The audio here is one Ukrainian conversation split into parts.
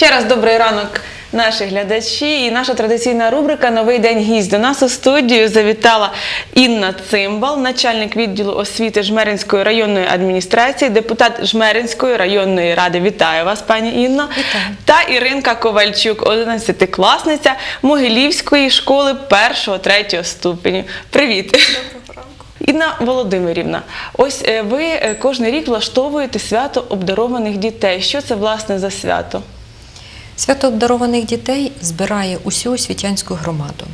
Ще раз добрий ранок, наші глядачі. І наша традиційна рубрика Новий день гість. До нас у студію завітала Інна Цимбал, начальник відділу освіти Жмеринської районної адміністрації, депутат Жмеринської районної ради. Вітаю вас, пані Інно. Вітаю. Та Іринка Ковальчук, 11-класниця Могилівської школи 1-3 ступеню. Привіт. Інна Володимирівна, ось е, ви е, кожен рік влаштовуєте свято обдарованих дітей. Що це власне за свято? Свято обдарованих дітей збирає усю освітянську громаду.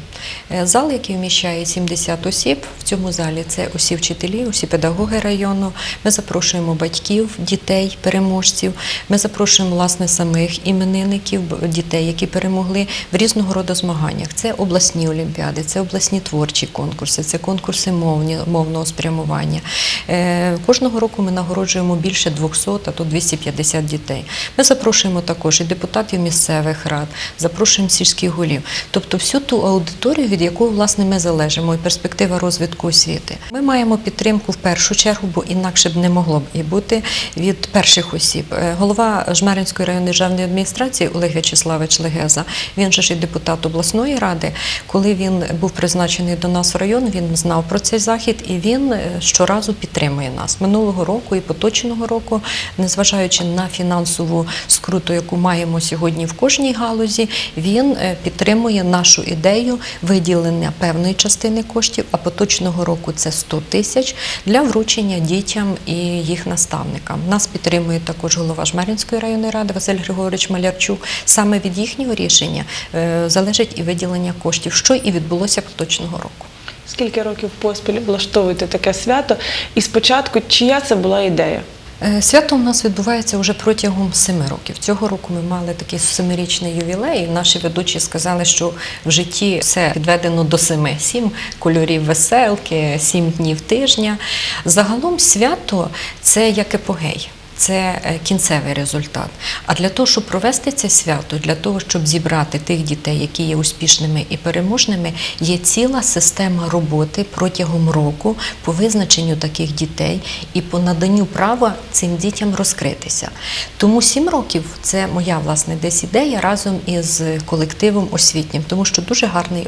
Е, Зал, який вміщає 70 осіб, в цьому залі це усі вчителі, усі педагоги району. Ми запрошуємо батьків, дітей, переможців. Ми запрошуємо власне самих іменинників, дітей, які перемогли в різного роду змаганнях. Це обласні олімпіади, це обласні творчі конкурси, це конкурси мовні, мовного спрямування. Е, Кожного року ми нагороджуємо більше 200, а то 250 дітей. Ми запрошуємо також і депутатів місцевих рад, запрошуємо сільських голів, тобто всю ту аудиторію, від якої власне ми залежимо, і перспектива розвитку освіти. Ми маємо підтримку в першу чергу, бо інакше б не могло б і бути від перших осіб. Е, Голова Жмеринської районної державної адміністрації Олег В'ячеславович Легеза, він же ж і депутат обласної ради. Коли він був призначений до нас в район, він знав про цей захід і він е, щоразу підтримує нас минулого року і поточного року, незважаючи на фінансову скруту, яку маємо сьогодні в кожній галузі, він е, підтримує нашу ідею виділення певної частини коштів, а поточного року це 100 тисяч для вручення дітям і їх наставникам. Нас підтримує також голова Жмеринської районної ради Василь Григорович Малярчук. Саме від їхнього рішення е, залежить і виділення коштів, що і відбулося поточного року. Скільки років поспіль влаштовуєте таке свято? І спочатку чия це була ідея? Е, Свято у нас відбувається вже протягом семи років. Цього року ми мали такий семирічний ювілей. і Наші ведучі сказали, що в житті все підведено до семи: сім кольорів веселки, сім днів тижня. Загалом свято це як епогей. Це е, кінцевий результат. А для того, щоб провести це свято, для того, щоб зібрати тих дітей, які є успішними і переможними, є ціла система роботи протягом року по визначенню таких дітей і по наданню права цим дітям розкритися. Тому сім років це моя власне десь ідея разом із колективом освітнім, тому що дуже гарний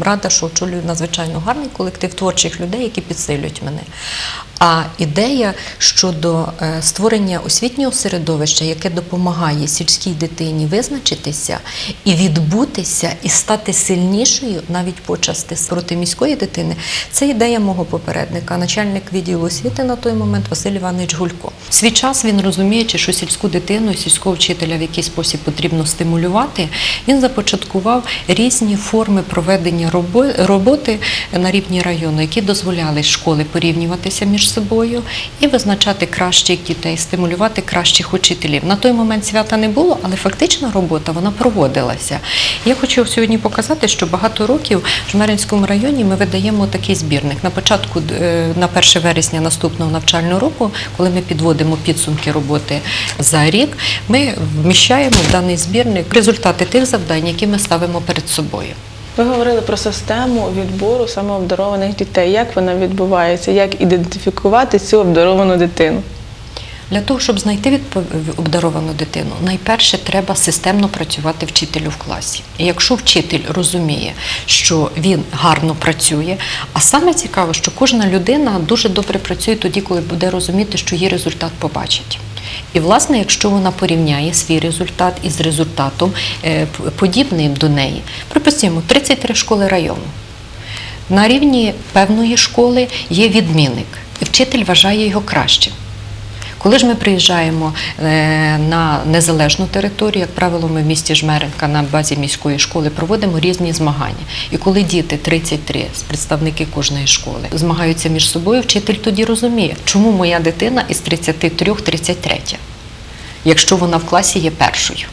рада, що очолюю надзвичайно гарний колектив творчих людей, які підсилюють мене. А ідея щодо е, створення освітнього середовища, яке допомагає сільській дитині визначитися і відбутися, і стати сильнішою навіть почасти проти міської дитини, це ідея мого попередника, начальник відділу освіти на той момент Василь Іванович Гулько. В свій час він розуміючи, що сільську дитину сільського вчителя в якийсь спосіб потрібно стимулювати, він започаткував різні форми проведення роботи на рівні району, які дозволяли школи порівнюватися між собою і визначати кращих дітей, стимулювати кращих учителів. На той момент свята не було, але фактична робота вона проводилася. Я хочу сьогодні показати, що багато років в Жмеринському районі ми видаємо такий збірник. На початку е, на 1 вересня наступного навчального року, коли ми підводимо підсумки роботи за рік, ми вміщаємо в даний збірник результати тих завдань, які ми ставимо перед собою. Ви говорили про систему відбору саме обдарованих дітей. Як вона відбувається? Як ідентифікувати цю обдаровану дитину? Для того, щоб знайти обдаровану дитину, найперше треба системно працювати вчителю в класі. І якщо вчитель розуміє, що він гарно працює, а саме цікаве, що кожна людина дуже добре працює тоді, коли буде розуміти, що її результат побачить. І, власне, якщо вона порівняє свій результат із результатом е, подібним до неї, припустимо, 33 школи району. На рівні певної школи є відмінник, і вчитель вважає його кращим. Коли ж ми приїжджаємо е, на незалежну територію, як правило, ми в місті Жмеренка на базі міської школи проводимо різні змагання. І коли діти 33 з представники кожної школи змагаються між собою, вчитель тоді розуміє, чому моя дитина із 33 33, якщо вона в класі є першою.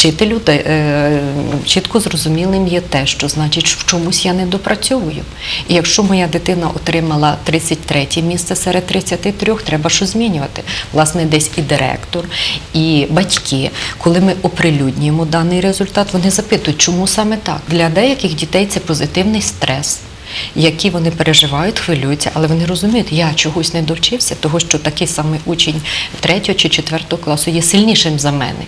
Вчителю те- е, чітко зрозумілим є те, що значить в чомусь я не допрацьовую. І якщо моя дитина отримала 33 місце серед 33, треба що змінювати. Власне, десь і директор, і батьки, коли ми оприлюднюємо даний результат, вони запитують, чому саме так. Для деяких дітей це позитивний стрес. Які вони переживають, хвилюються, але вони розуміють, я чогось не довчився, того що такий самий учень 3 чи 4 класу є сильнішим за мене.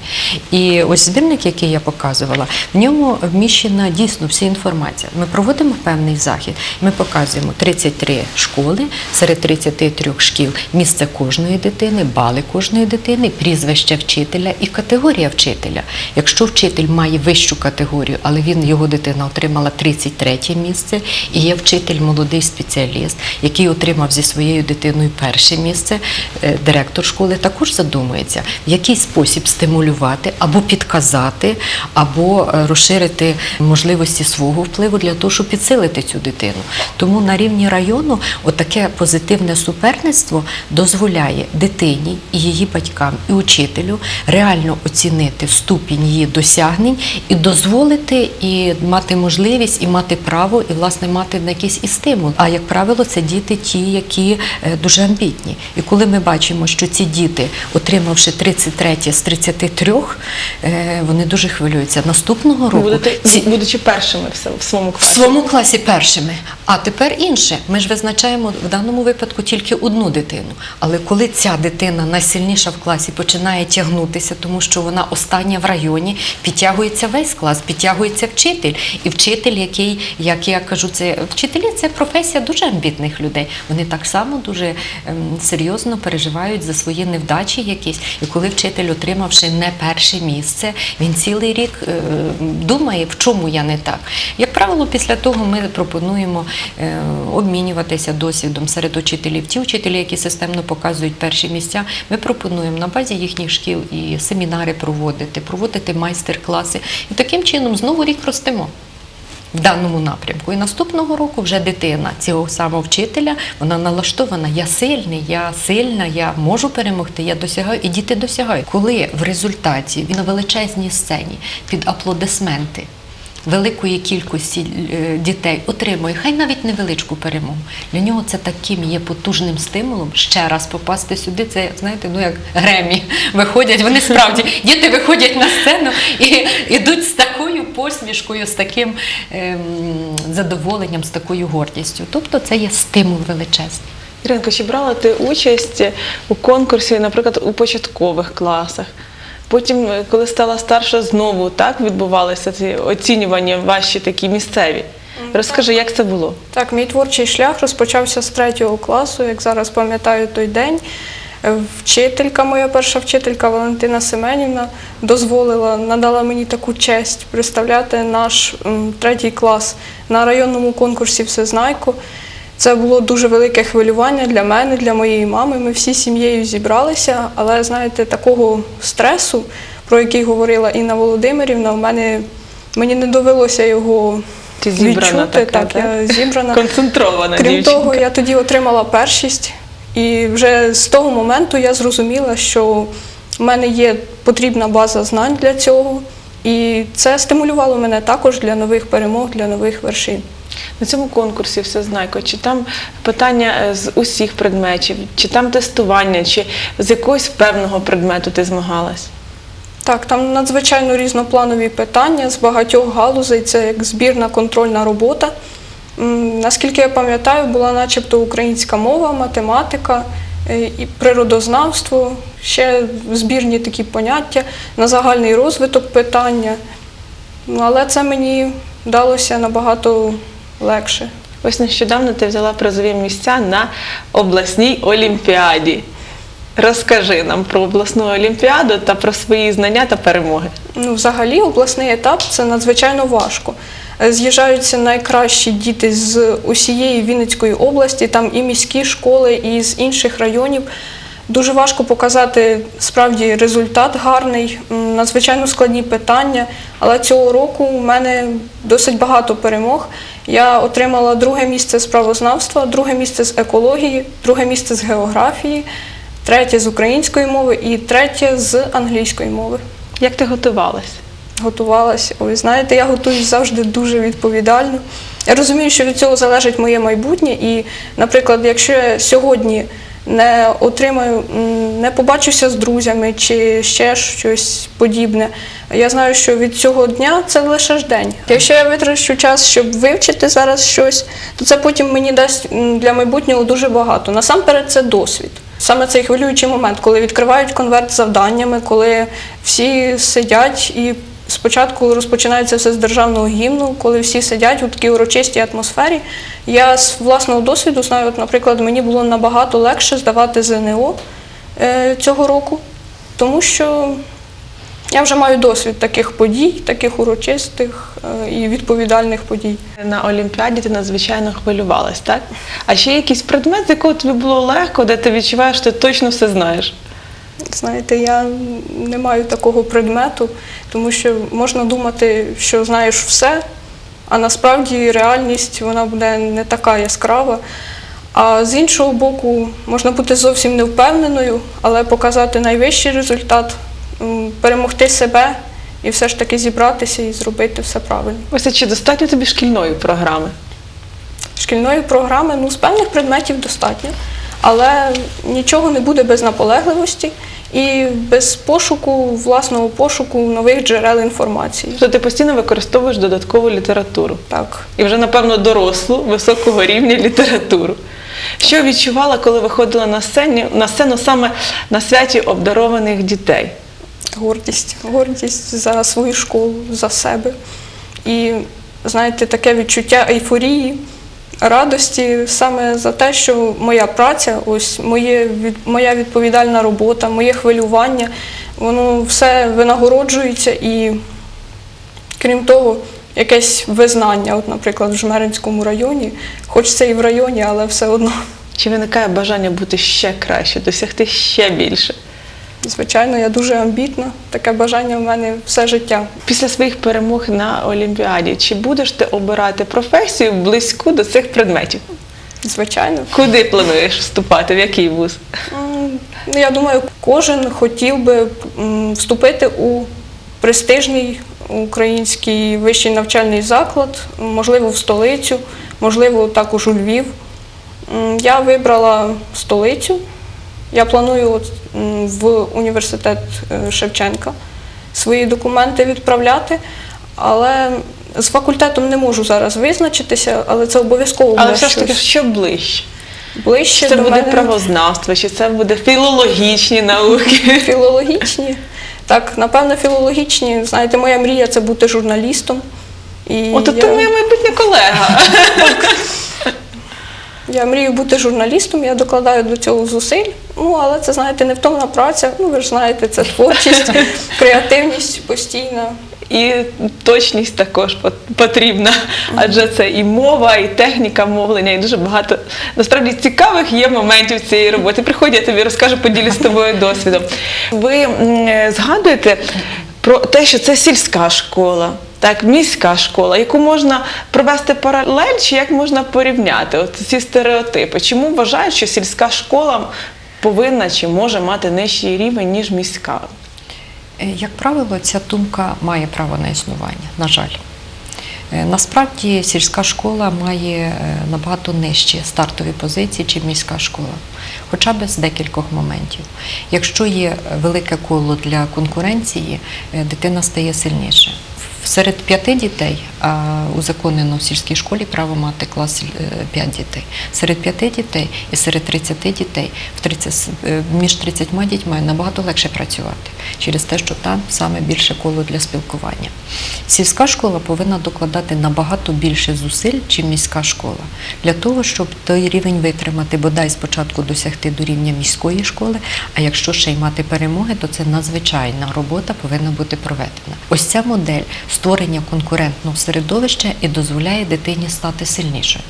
І ось збірник, який я показувала, в ньому вміщена дійсно вся інформація. Ми проводимо певний захід. Ми показуємо 33 школи серед 33 шкіл, місце кожної дитини, бали кожної дитини, прізвище вчителя і категорія вчителя. Якщо вчитель має вищу категорію, але він його дитина отримала 33 місце, і є вчитель молодий спеціаліст, який отримав зі своєю дитиною перше місце, е, директор школи також задумується, в який спосіб стимулювати або підказати, або е, розширити можливості свого впливу для того, щоб підсилити цю дитину. Тому на рівні району отаке позитивне суперництво дозволяє дитині і її батькам і учителю реально оцінити ступінь її досягнень і дозволити і мати можливість, і мати право, і власне мати на якийсь і стимул. А як правило, це діти ті, які е, дуже амбітні. І коли ми бачимо, що ці діти, отримавши 33 з 33, е, вони дуже хвилюються. Наступного року Будете, ці, будучи першими в своєму класі. в своєму класі першими. А тепер інше. Ми ж визначаємо в даному випадку тільки одну дитину. Але коли ця дитина найсильніша в класі починає тягнутися, тому що вона остання в районі, підтягується весь клас, підтягується вчитель. І вчитель, який, як я кажу, це вчителі це професія дуже амбітних людей. Вони так само дуже ем, серйозно переживають за свої невдачі якісь. І коли вчитель, отримавши не перше місце, він цілий рік е, думає, в чому я не так. Як правило, після того ми пропонуємо обмінюватися досвідом серед учителів. Ті учителі, які системно показують перші місця, ми пропонуємо на базі їхніх шкіл і семінари проводити, проводити майстер-класи. І таким чином знову рік ростемо. В даному напрямку. І наступного року вже дитина цього самого вчителя, вона налаштована. Я сильний, я сильна, я можу перемогти, я досягаю, і діти досягають. Коли в результаті на величезній сцені під аплодисменти великої кількості е, дітей отримує, хай навіть невеличку перемогу. Для нього це таким є потужним стимулом ще раз попасти сюди. Це знаєте, ну як гремі виходять. Вони справді діти виходять на сцену і йдуть з такою посмішкою, з таким ем, задоволенням, з такою гордістю. Тобто це є стимул величезний. Іринко, чи брала ти участь у конкурсі, наприклад, у початкових класах? Потім, е, коли стала старша, знову так відбувалися ці оцінювання ваші такі місцеві. Розкажи, як це було? Так, мій творчий шлях розпочався з третього класу, як зараз пам'ятаю той день. Е, Вчителька, моя перша вчителька Валентина Семенівна, дозволила, надала мені таку честь представляти наш третій клас на районному конкурсі Всезнайко. Це було дуже велике хвилювання для мене, для моєї мами. Ми всі сім'єю зібралися, але знаєте, такого стресу, про який говорила Інна Володимирівна, в мене мені не довелося його Ти зібрана відчути. така, так, я зібрана. Концентрована Крім дівчинка. того, я тоді отримала першість, і вже з того моменту я зрозуміла, що в мене є потрібна база знань для цього, і це стимулювало мене також для нових перемог, для нових вершин. На цьому конкурсі все знайко, чи там питання е, з усіх предметів, чи там тестування, чи з якогось певного предмету ти змагалась? Так, там надзвичайно різнопланові питання з багатьох галузей, це як збірна контрольна робота. Наскільки я пам'ятаю, була начебто українська мова, математика е, і природознавство, ще збірні такі поняття, на загальний розвиток питання. Ну, Але це мені вдалося набагато легше. Ось нещодавно ти взяла призові місця на обласній олімпіаді. Розкажи нам про обласну олімпіаду та про свої знання та перемоги. Ну, взагалі, обласний етап це надзвичайно важко. Е, З'їжджаються найкращі діти з усієї Вінницької області, там і міські школи, і з інших районів. Дуже важко показати справді результат гарний, надзвичайно складні питання. Але цього року у мене досить багато перемог. Я отримала друге місце з правознавства, друге місце з екології, друге місце з географії, третє з української мови і третє з англійської мови Як ти готувалась? готувалася. Ви знаєте, я готуюсь завжди дуже відповідально. Я розумію, що від цього залежить моє майбутнє. І, наприклад, якщо я сьогодні не отримаю, не побачуся з друзями чи ще щось подібне. Я знаю, що від цього дня це лише ж день. Якщо я витрачу час, щоб вивчити зараз щось, то це потім мені дасть для майбутнього дуже багато. Насамперед, це досвід. Саме цей хвилюючий момент, коли відкривають конверт з завданнями, коли всі сидять і спочатку розпочинається все з державного гімну, коли всі сидять у такій урочистій атмосфері. Я з власного досвіду знаю, от, наприклад, мені було набагато легше здавати ЗНО е, цього року, тому що я вже маю досвід таких подій, таких урочистих е, і відповідальних подій. На Олімпіаді ти надзвичайно хвилювалась, так? А ще якийсь предмет, з якого тобі було легко, де ти відчуваєш, що ти точно все знаєш. Знаєте, я не маю такого предмету, тому що можна думати, що знаєш все, а насправді реальність вона буде не така яскрава. А з іншого боку, можна бути зовсім невпевненою, але показати найвищий результат, перемогти себе і все ж таки зібратися і зробити все правильно. Ось а чи достатньо тобі шкільної програми? Шкільної програми ну, з певних предметів достатньо, але нічого не буде без наполегливості і без пошуку, власного пошуку нових джерел інформації. Тобто ти постійно використовуєш додаткову літературу. Так. І вже, напевно, дорослу, високого рівня літературу. Що відчувала, коли виходила на сцені, на сцену саме на святі обдарованих дітей? Гордість, гордість за свою школу, за себе. І знаєте, таке відчуття ейфорії, радості саме за те, що моя праця, ось моє від, моя відповідальна робота, моє хвилювання, воно все винагороджується і крім того, якесь визнання, от, наприклад, в Жмеринському районі, хоч це і в районі, але все одно. Чи виникає бажання бути ще краще, досягти ще більше? Звичайно, я дуже амбітна. Таке бажання в мене все життя. Після своїх перемог на Олімпіаді, чи будеш ти обирати професію близьку до цих предметів? Звичайно. Куди плануєш вступати? В який вуз? Ну, я думаю, кожен хотів би вступити у престижний український вищий навчальний заклад, можливо, в столицю, можливо, також у Львів. Я вибрала столицю. Я планую от, в університет е, Шевченка свої документи відправляти, але з факультетом не можу зараз визначитися, але це обов'язково Але буде все ж таки, що ближче? ближче це до буде мене. правознавство, чи це буде філологічні науки? Філологічні. Так, напевно, філологічні. Знаєте, моя мрія це бути журналістом. І От я, ти моя майбутня колега. я мрію бути журналістом, я докладаю до цього зусиль. Ну, але це, знаєте, невтомна праця. Ну, ви ж знаєте, це творчість, креативність постійна. І точність також потрібна, адже це і мова, і техніка мовлення, і дуже багато насправді цікавих є моментів цієї роботи. Приходь, я тобі розкажу, поділюсь з тобою досвідом. Ви е, згадуєте про те, що це сільська школа. Так, міська школа, яку можна провести паралель, чи як можна порівняти от ці стереотипи? Чому вважають, що сільська школа повинна чи може мати нижчий рівень, ніж міська? Е, Як правило, ця думка має право на існування, на жаль. Е, Насправді сільська школа має е, набагато нижчі стартові позиції, ніж міська школа, хоча б з декількох моментів. Якщо є велике коло для конкуренції, дитина стає сильніше. Серед п'яти дітей узаконено в сільській школі право мати клас е, п'ять дітей. Серед п'яти дітей і серед 30 дітей в 30, е, між 30 дітьми набагато легше працювати через те, що там саме більше коло для спілкування. Сільська школа повинна докладати набагато більше зусиль, чим міська школа, для того, щоб той рівень витримати, бодай спочатку досягти до рівня міської школи. А якщо ще й мати перемоги, то це надзвичайна робота повинна бути проведена. Ось ця модель створення конкурентного середовища і дозволяє дитині стати сильнішою.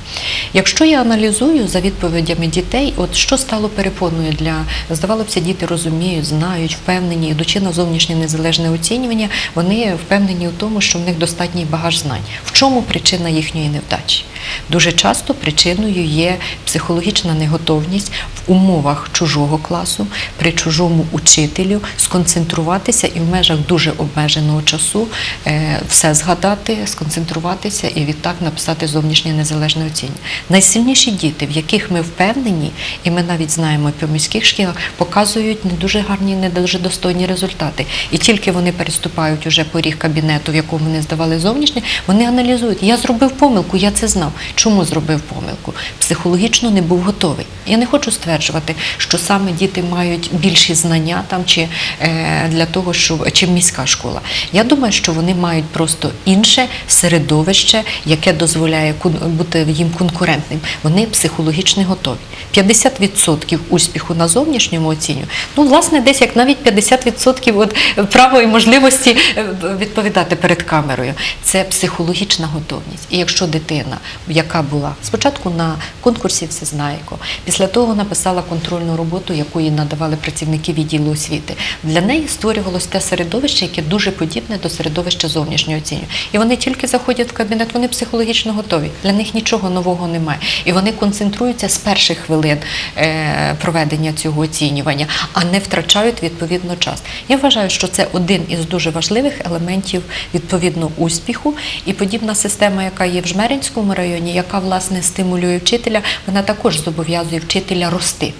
Якщо я аналізую за відповідями дітей, от що стало перепоною для здавалося, діти розуміють, знають, впевнені, ідучи на зовнішнє незалежне оцінювання, вони впевнені у тому, що в них достатній багаж знань. В чому причина їхньої невдачі? Дуже часто причиною є психологічна неготовність в умовах чужого класу, при чужому учителю сконцентруватися і в межах дуже обмеженого часу е, все згадати, сконцентруватися і відтак написати зовнішнє незалежне оцінювання. Найсильніші діти, в яких ми впевнені, і ми навіть знаємо по міських шкілах, показують не дуже гарні, не дуже достойні результати. І тільки вони переступають уже поріг кабінету, в якому вони здавали зовнішнє, вони аналізують. Я зробив помилку, я це знав. Чому зробив помилку? Психологічно не був готовий. Я не хочу стверджувати, що саме діти мають більші знання там чи е, для того, щоб чим міська школа. Я думаю, що вони мають просто інше середовище, яке дозволяє бути їм конкурентним. Вони психологічно готові. 50% успіху на зовнішньому оціню. Ну, власне, десь як навіть 50% от право і можливості е, відповідати перед камерою. Це психологічна готовність. І якщо дитина, яка була спочатку на конкурсі Всезнайко, після того написала контрольну роботу, яку їй надавали працівники відділу освіти, для неї створювалося те середовище, яке дуже подібне до середовища зовнішнього оцінювання. І вони тільки заходять в кабінет, вони психологічно готові. Для них нічого нового немає. І вони концентруються з перших хвилин е, проведення цього оцінювання, а не втрачають відповідно час. Я вважаю, що це один із дуже важливих елементів відповідно успіху. І подібна система, яка є в Жмеринському районі, яка власне стимулює вчителя, вона також зобов'язує вчителя рости.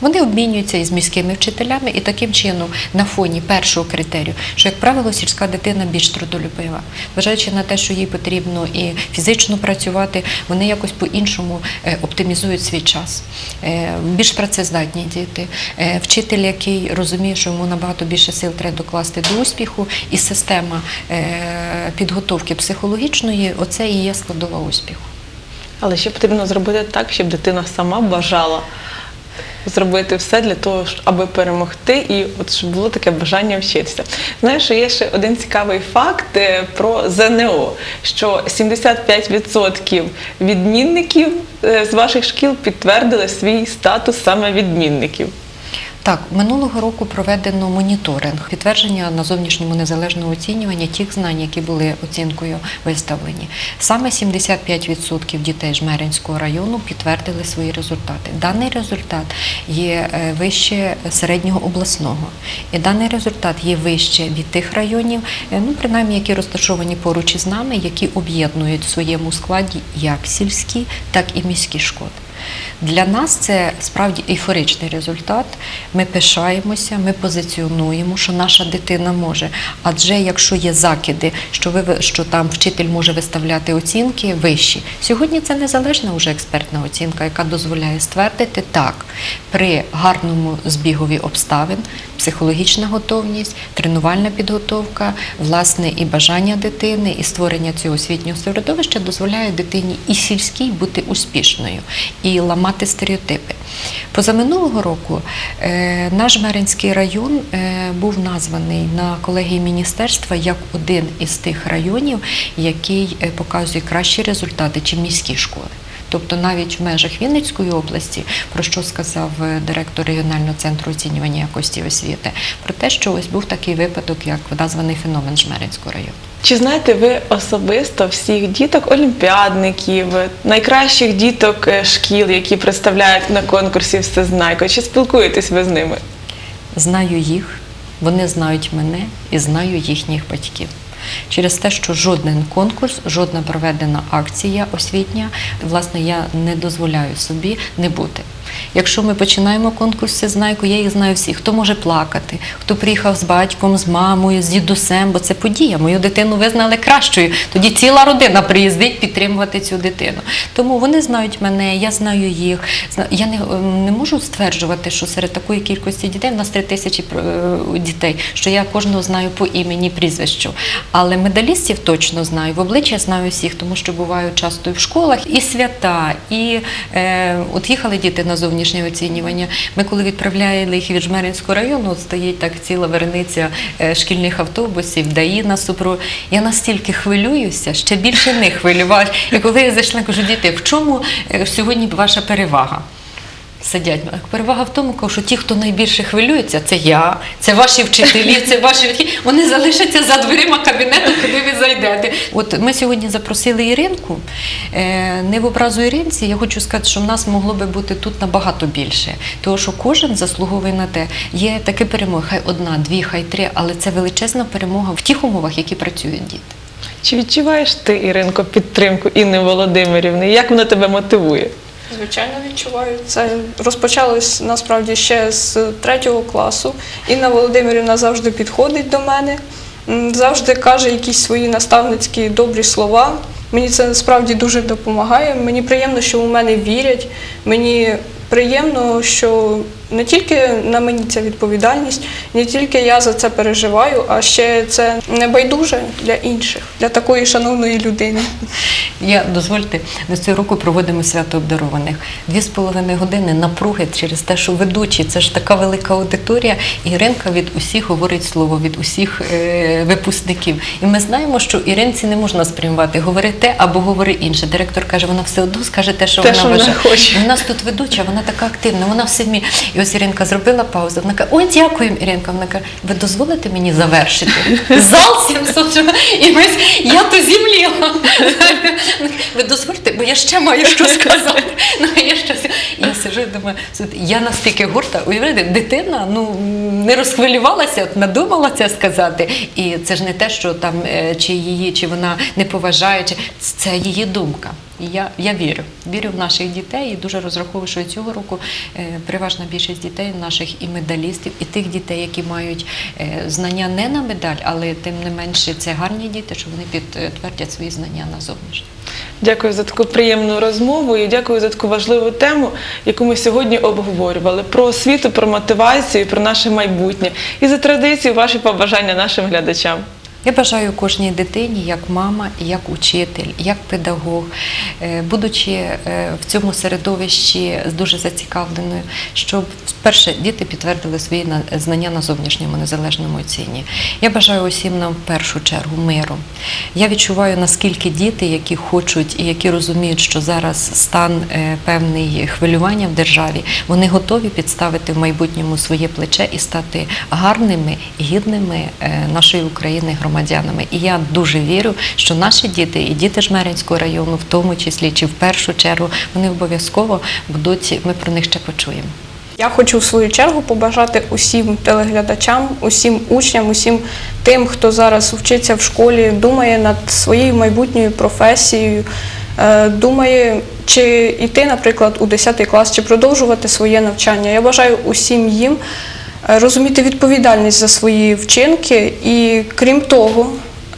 Вони обмінюються із міськими вчителями і таким чином на фоні першого критерію, що, як правило, сільська дитина більш трудолюбива. Зважаючи на те, що їй потрібно і фізично працювати, вони якось по-іншому е, оптимізують свій час. Е, Більш працездатні діти. Е, Вчитель, який розуміє, що йому набагато більше сил треба докласти до успіху, і система підготовки психологічної оце і є складова успіху. Але ще потрібно зробити так, щоб дитина сама бажала зробити все для того, аби перемогти, і от щоб було таке бажання вчитися. Знаєш, є ще один цікавий факт е, про ЗНО, що 75% відмінників е, з ваших шкіл підтвердили свій статус саме відмінників. Так, минулого року проведено моніторинг підтвердження на зовнішньому незалежному оцінюванні тих знань, які були оцінкою виставлені. Саме 75% дітей Жмеринського району підтвердили свої результати. Даний результат є е, вище середнього обласного, і даний результат є вище від тих районів, е, ну принаймні, які розташовані поруч із нами, які об'єднують в своєму складі як сільські, так і міські школи. Для нас це справді ейфоричний результат. Ми пишаємося, ми позиціонуємо, що наша дитина може. Адже якщо є закиди, що ви що там вчитель може виставляти оцінки вищі, сьогодні це незалежна вже експертна оцінка, яка дозволяє ствердити так, при гарному збігові обставин, психологічна готовність, тренувальна підготовка, власне, і бажання дитини, і створення цього освітнього середовища дозволяє дитині і сільській бути успішною і ламати стереотипи. Позаминулого року е, наш Меринський район е, був названий на колегії міністерства як один із тих районів, який е, показує кращі результати, чим міські школи. Тобто навіть в межах Вінницької області, про що сказав директор регіонального центру оцінювання якості освіти, про те, що ось був такий випадок, як названий феномен Жмеринського району. Чи знаєте ви особисто всіх діток, олімпіадників, найкращих діток е, шкіл, які представляють на конкурсі Всезнайко? Чи спілкуєтесь ви з ними? Знаю їх, вони знають мене і знаю їхніх батьків. Через те, що жоден конкурс, жодна проведена акція освітня, власне, я не дозволяю собі не бути. Якщо ми починаємо конкурс знайку, я їх знаю всіх, хто може плакати, хто приїхав з батьком, з мамою, з дідусем, бо це подія. Мою дитину визнали кращою. Тоді ціла родина приїздить підтримувати цю дитину. Тому вони знають мене, я знаю їх. Я не, не можу стверджувати, що серед такої кількості дітей, в нас три тисячі е, дітей, що я кожного знаю по імені, прізвищу. Але медалістів точно знаю, в обличчя знаю всіх, тому що буваю часто і в школах, і свята, і е, от їхали діти на зовнішнє оцінювання. Ми коли відправляли їх від Жмеринського району, стоїть так ціла верениця е, шкільних автобусів, ДАІ на супро. Я настільки хвилююся, ще більше не хвилювалася. І коли я зайшла, кажу, діти, в чому е, сьогодні ваша перевага? Сидять. Перевага в тому, що ті, хто найбільше хвилюється, це я, це ваші вчителі, це ваші. Вони залишаться за дверима кабінету, куди ви зайдете. От ми сьогодні запросили Іринку. Е, Не в образу Іринці, я хочу сказати, що в нас могло би бути тут набагато більше. Тому що кожен заслуговує на те. Є такі перемоги, хай одна, дві, хай три, але це величезна перемога в тих умовах, які працюють діти. Чи відчуваєш ти, Іринко, підтримку Інни Володимирівни? Як вона тебе мотивує? Звичайно, відчуваю. Це розпочалось насправді ще з третього класу. Інна Володимирівна завжди підходить до мене, завжди каже якісь свої наставницькі добрі слова. Мені це насправді дуже допомагає. Мені приємно, що у мене вірять. Мені приємно, що не тільки на мені ця відповідальність, не тільки я за це переживаю, а ще це небайдуже для інших, для такої шановної людини. Я дозвольте, на цього року проводимо свято обдарованих. Дві з половиною години напруги через те, що ведучі це ж така велика аудиторія. Іринка від усіх говорить слово, від усіх е, випускників. І ми знаємо, що Іринці не можна сприймати говори те або говори інше. Директор каже, вона все одно скаже те, що Те, вона що вона хоче. У нас тут ведуча, вона така активна, вона все вміє. І ось Іринка зробила паузу. Вона каже, ой, дякуємо, Іринка. Вона каже, ви дозволите мені завершити? Зал 700, і ми, я то зімліла. Ви дозвольте, бо я ще маю що сказати. Ну, я, ще, я сижу і думаю, я настільки горта, уявляєте, дитина ну, не розхвилювалася, надумала це сказати. І це ж не те, що там е, чи її, чи вона не поважає, чи це її думка. І я, я вірю, вірю в наших дітей і дуже розраховую, що цього року е, переважна більшість дітей наших і медалістів, і тих дітей, які мають е, знання не на медаль, але тим не менше це гарні діти, що вони підтвердять свої знання на зовнішнє. Дякую за таку приємну розмову і дякую за таку важливу тему, яку ми сьогодні обговорювали про освіту, про мотивацію, про наше майбутнє і за традицію ваші побажання нашим глядачам. Я бажаю кожній дитині, як мама, як учитель, як педагог, е, будучи е, в цьому середовищі дуже зацікавленою, щоб перше діти підтвердили свої на- знання на зовнішньому незалежному оцінні. Я бажаю усім нам в першу чергу миру. Я відчуваю, наскільки діти, які хочуть і які розуміють, що зараз стан е, певний хвилювання в державі, вони готові підставити в майбутньому своє плече і стати гарними, гідними нашої України громадянами. І я дуже вірю, що наші діти і діти Жмеринського району, в тому числі чи в першу чергу, вони обов'язково будуть. Ми про них ще почуємо. Я хочу в свою чергу побажати усім телеглядачам, усім учням, усім тим, хто зараз вчиться в школі, думає над своєю майбутньою професією, е, думає, чи йти, наприклад, у 10 клас, чи продовжувати своє навчання. Я бажаю усім їм розуміти відповідальність за свої вчинки, і крім того,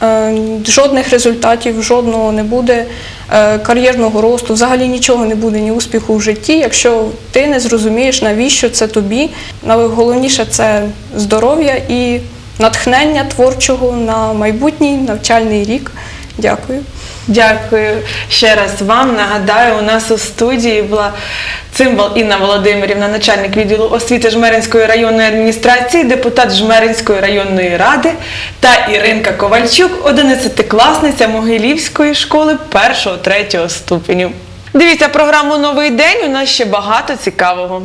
е, жодних результатів, жодного не буде е, кар'єрного росту, взагалі нічого не буде, ні успіху в житті, якщо ти не зрозумієш, навіщо це тобі. Найголовніше це здоров'я і натхнення творчого на майбутній навчальний рік. Дякую. Дякую ще раз вам. Нагадаю, у нас у студії була цимбал Інна Володимирівна, начальник відділу освіти Жмеринської районної адміністрації, депутат Жмеринської районної ради та Іринка Ковальчук, 11-класниця Могилівської школи 1-3 ступеню. Дивіться програму Новий день. У нас ще багато цікавого.